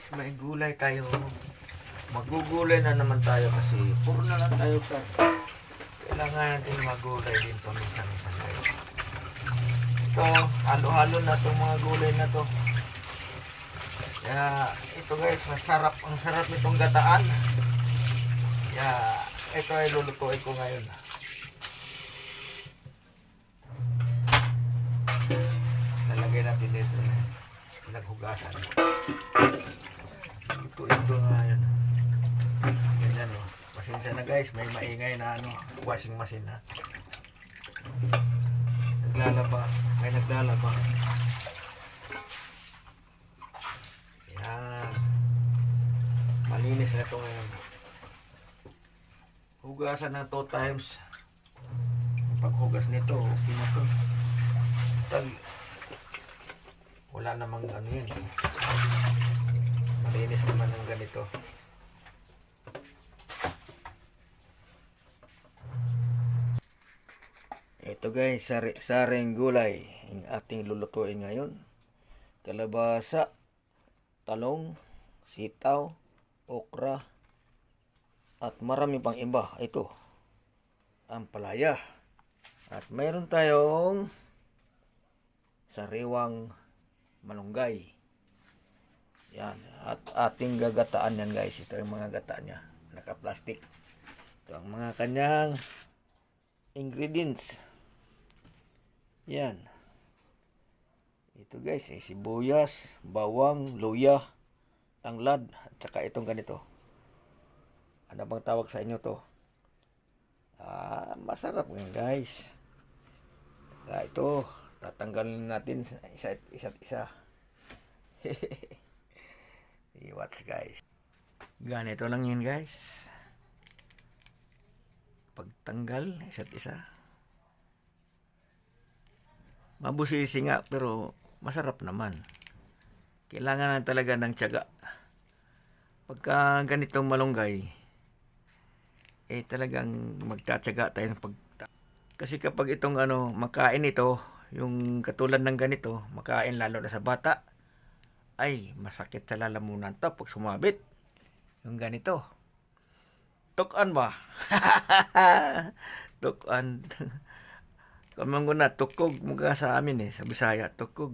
guys, may gulay tayo. Magugulay na naman tayo kasi puro na lang tayo sir. Kailangan natin magulay din paminsan-minsan guys. Ito, halo-halo na itong mga gulay na to. Kaya ito guys, masarap. Ang sarap nitong gataan. Kaya ito ay lulutuin ko ngayon. Lalagay natin dito yung pinaghugasan. Ito, ito nga yun. Ganyan o. Pasensya na guys, may maingay na ano, washing machine ha. Naglalaba, may naglalaba. Yan. Malinis na ito ngayon. Hugasan na two times. Paghugas nito, okay na to. Tal, wala namang ano yun. Malinis naman ng ganito. Ito guys, sari, saring gulay ang ating lulutuin ngayon. Kalabasa, talong, sitaw, okra, at marami pang iba. Ito, ang palaya. At mayroon tayong sariwang malunggay. Yan. At ating gagataan yan guys. Ito yung mga gata niya. Naka-plastic. Ito ang mga kanyang ingredients. Yan. Ito guys, eh, sibuyas, bawang, luya, tanglad, at saka itong ganito. Ano bang tawag sa inyo to? Ah, masarap yan guys. Kaya ito, tatanggalin natin sa isa't isa't isa. I-watch guys. Ganito lang yun guys. Pagtanggal, isa't isa. Mabusisi nga pero masarap naman. Kailangan na talaga ng tiyaga. Pagka ganitong malunggay, eh talagang magtatyaga tayo ng pag kasi kapag itong ano makain ito yung katulad ng ganito makain lalo na sa bata ay masakit sa lalamunan to pag sumabit. Yung ganito. Tukan ba? Tukan. Kamang ko na tukog mga sa amin eh sa Bisaya tukog.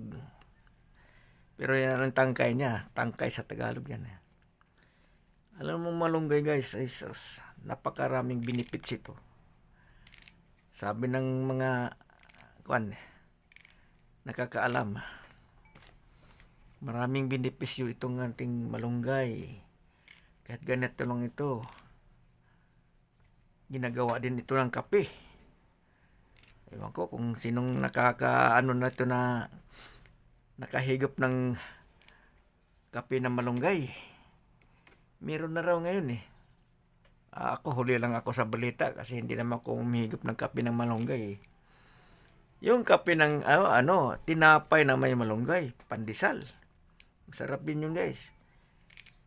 Pero yan ang tangkay niya tangkay sa Tagalog yan eh. alam mo malunggay guys ay sus, napakaraming benefits ito. Sabi ng mga kwan nakakaalam maraming benepisyo itong ating malunggay kahit ganito lang ito ginagawa din ito ng kape ewan ko kung sinong nakakaano na ito na nakahigop ng kape ng malunggay meron na raw ngayon eh Ah, ako huli lang ako sa balita kasi hindi naman ako umihigop ng kape ng malunggay. eh. Yung kape ng ano, ano, tinapay na may malunggay, pandesal. Masarap din yun guys.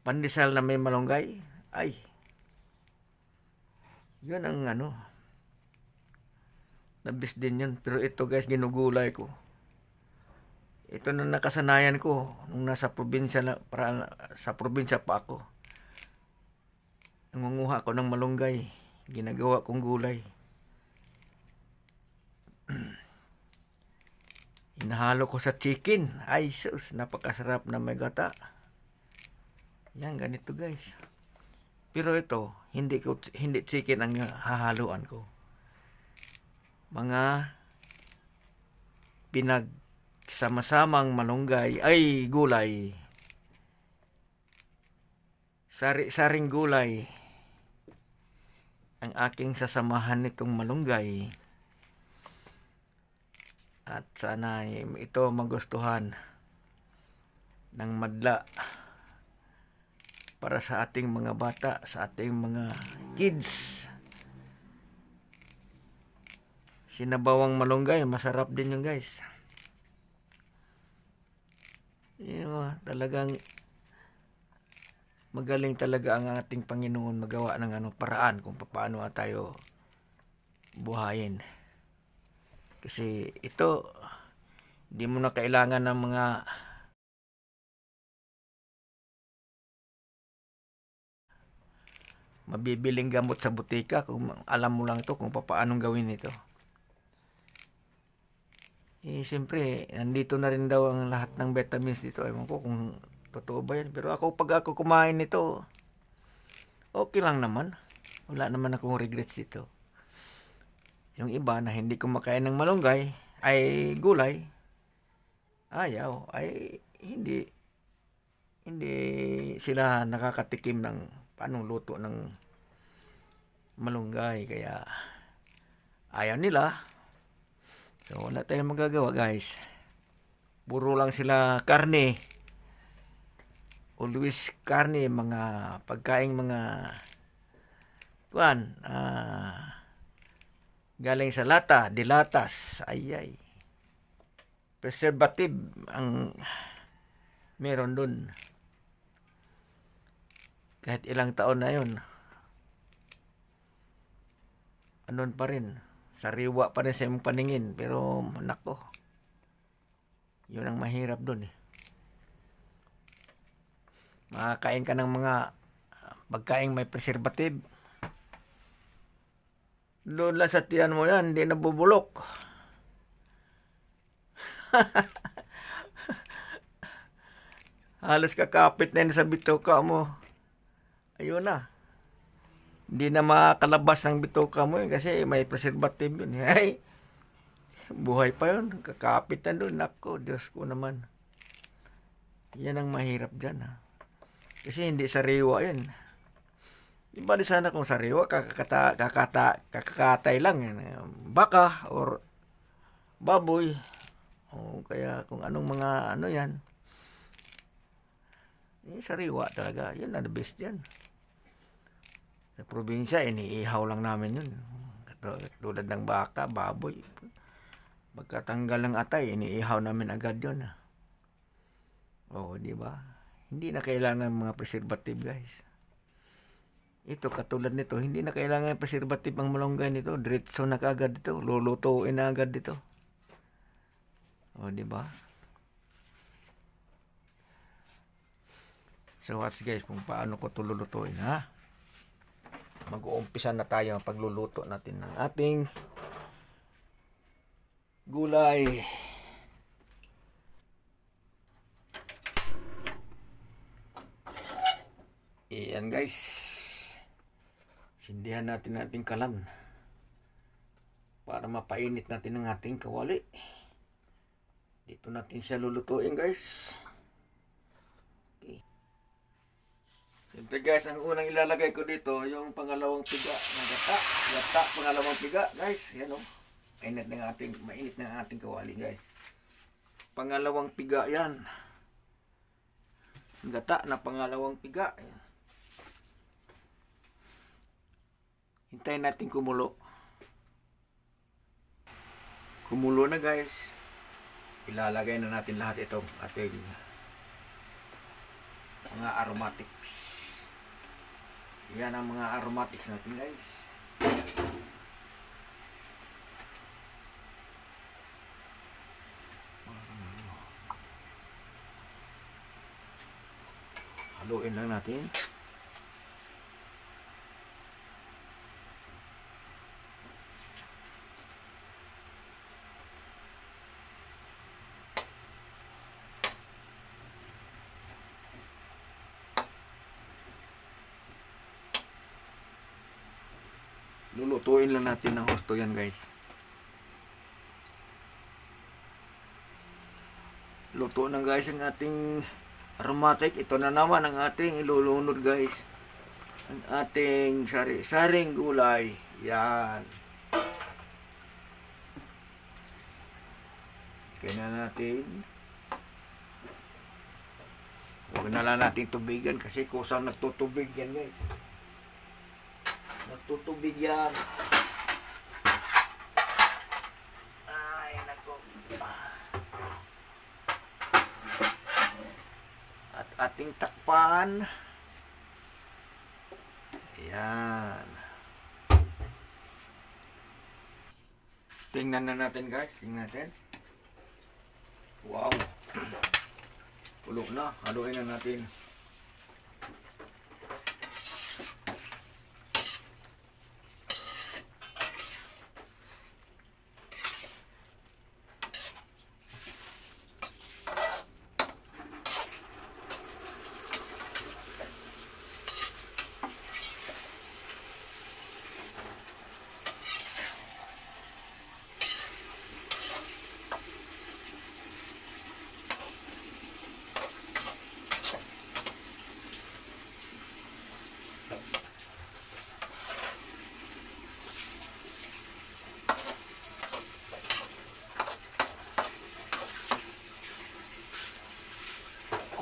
Pandesal na may malunggay, ay. Yun ang ano. Nabis din yun. Pero ito guys, ginugulay ko. Ito na nakasanayan ko nung nasa probinsya na, para, sa probinsya pa ako nangunguha ko ng malunggay. Ginagawa kong gulay. Inahalo ko sa chicken. Ay, sus, napakasarap na may gata. Yan, ganito guys. Pero ito, hindi ko hindi chicken ang hahaluan ko. Mga pinagsama-samang malunggay, ay gulay. Sari-saring gulay ang aking sasamahan nitong malunggay. At sana ito magustuhan ng madla para sa ating mga bata, sa ating mga kids. Sinabawang malunggay, masarap din yun guys. Yun, oh, talagang magaling talaga ang ating Panginoon magawa ng ano paraan kung paano tayo buhayin. Kasi ito, hindi mo na kailangan ng mga mabibiling gamot sa butika kung alam mo lang ito kung paano gawin ito. Eh, siyempre, nandito na rin daw ang lahat ng vitamins dito. Ewan ko kung totoo ba yan. Pero ako, pag ako kumain nito, okay lang naman. Wala naman akong regrets dito. Yung iba na hindi kumakain ng malunggay, ay gulay, ayaw, ay hindi hindi sila nakakatikim ng paanong luto ng malunggay kaya ayaw nila. So wala tayong magagawa guys. Puro lang sila karne. Always karne mga pagkaing mga kuan ah galing sa lata dilatas. Ay ay. Preservative ang meron dun. Kahit ilang taon na yun. Anon pa rin. Sariwa pa rin sa iyong paningin. Pero nako. Yun ang mahirap dun eh. Makakain ka ng mga pagkain may preservative doon lang sa tiyan mo yan hindi nabubulok. Halos kakapit na yun sa bituka mo. Ayun na. Hindi na makakalabas ng bituka mo yun kasi may preservative yun. Ay buhay pa yun. Kakapit na doon. Nako Diyos ko naman. Yan ang mahirap dyan ha. Kasi hindi sariwa yun di ba di sana kung sariwa kakata, kakata, kakatay lang yan baka or baboy o kaya kung anong mga ano yan eh, sariwa talaga. Yun na the best yan. Sa probinsya, iniihaw lang namin yun. Tulad ng baka, baboy. Pagkatanggal ng atay, iniihaw namin agad yun. ah. Oo, di ba? Hindi na kailangan mga preservative, guys. Ito, katulad nito, hindi na kailangan preservative ang malunggay nito. Diretso na kagad dito. Lulutuin na agad dito. O, di ba? So watch guys kung paano ko ito lulutuin ha. Mag-uumpisa na tayo ang pagluluto natin ng ating gulay. Iyan guys. Sindihan natin ating kalan para mapainit natin ang ating kawali. Dito natin siya lulutuin guys. Siyempre guys, ang unang ilalagay ko dito, yung pangalawang piga na gata. Gata, pangalawang piga, guys. Yan o. Mainit ng ating, mainit ng ating kawali, guys. Pangalawang piga yan. Gata na pangalawang piga. Ayan. Hintayin natin kumulo. Kumulo na guys. Ilalagay na natin lahat itong ating mga aromatics. Yan ang mga aromatics natin guys. Haluin lang natin. Lulutuin lang natin ng husto yan guys. Luto na guys ang ating aromatic. Ito na naman ang ating ilulunod guys. Ang ating sari saring gulay. Yan. Kaya na natin. Huwag na lang natin tubigan kasi kusang nagtutubig yan guys. Nagtutubig yan. Ay, nako. At ating takpan. Ayan. Tingnan na natin guys. Tingnan natin. Wow. Pulo na. Haluin na natin.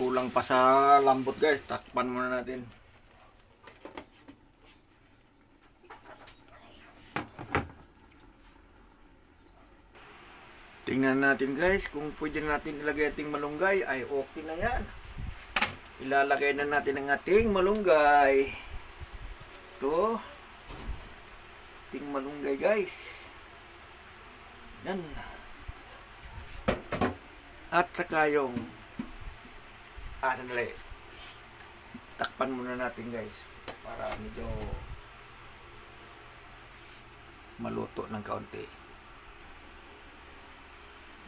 Kulang pa sa lambot guys. Takpan muna natin. Tingnan natin guys kung pwede natin ilagay ating malunggay ay okay na yan. Ilalagay na natin ang ating malunggay. Ito. Ating malunggay guys. Yan. At saka yung ah, sandali. Takpan muna natin guys para medyo maluto ng kaunti.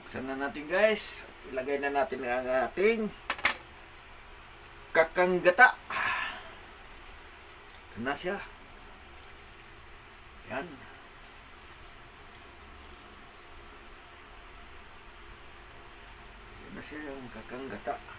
Buksan na natin guys. Ilagay na natin ang ating kakanggata. Ito na siya. Yan. Yan na siya yung kakanggata.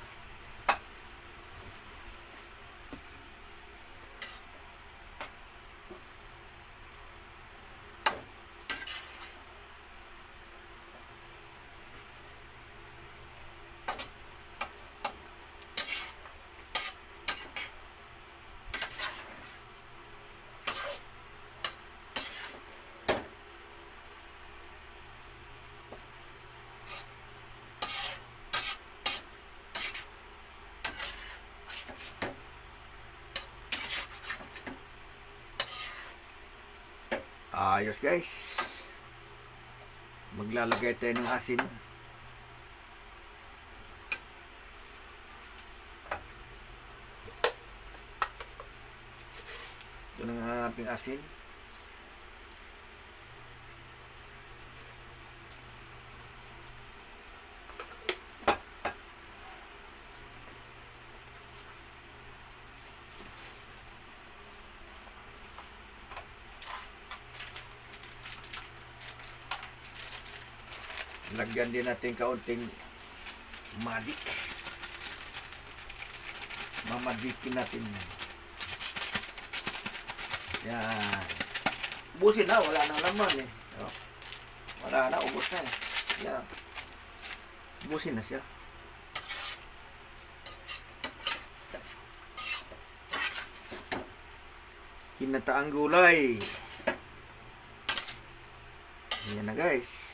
Ayos guys. Maglalagay tayo ng asin. Ito ang ating asin. Lagyan din natin kaunting madik. Mamadikin natin. Yan. Ubusin na, wala nang laman eh. Oh. Wala na, ubos na eh. Yan. Ubusin na siya. Kinataang gulay. Yan na guys.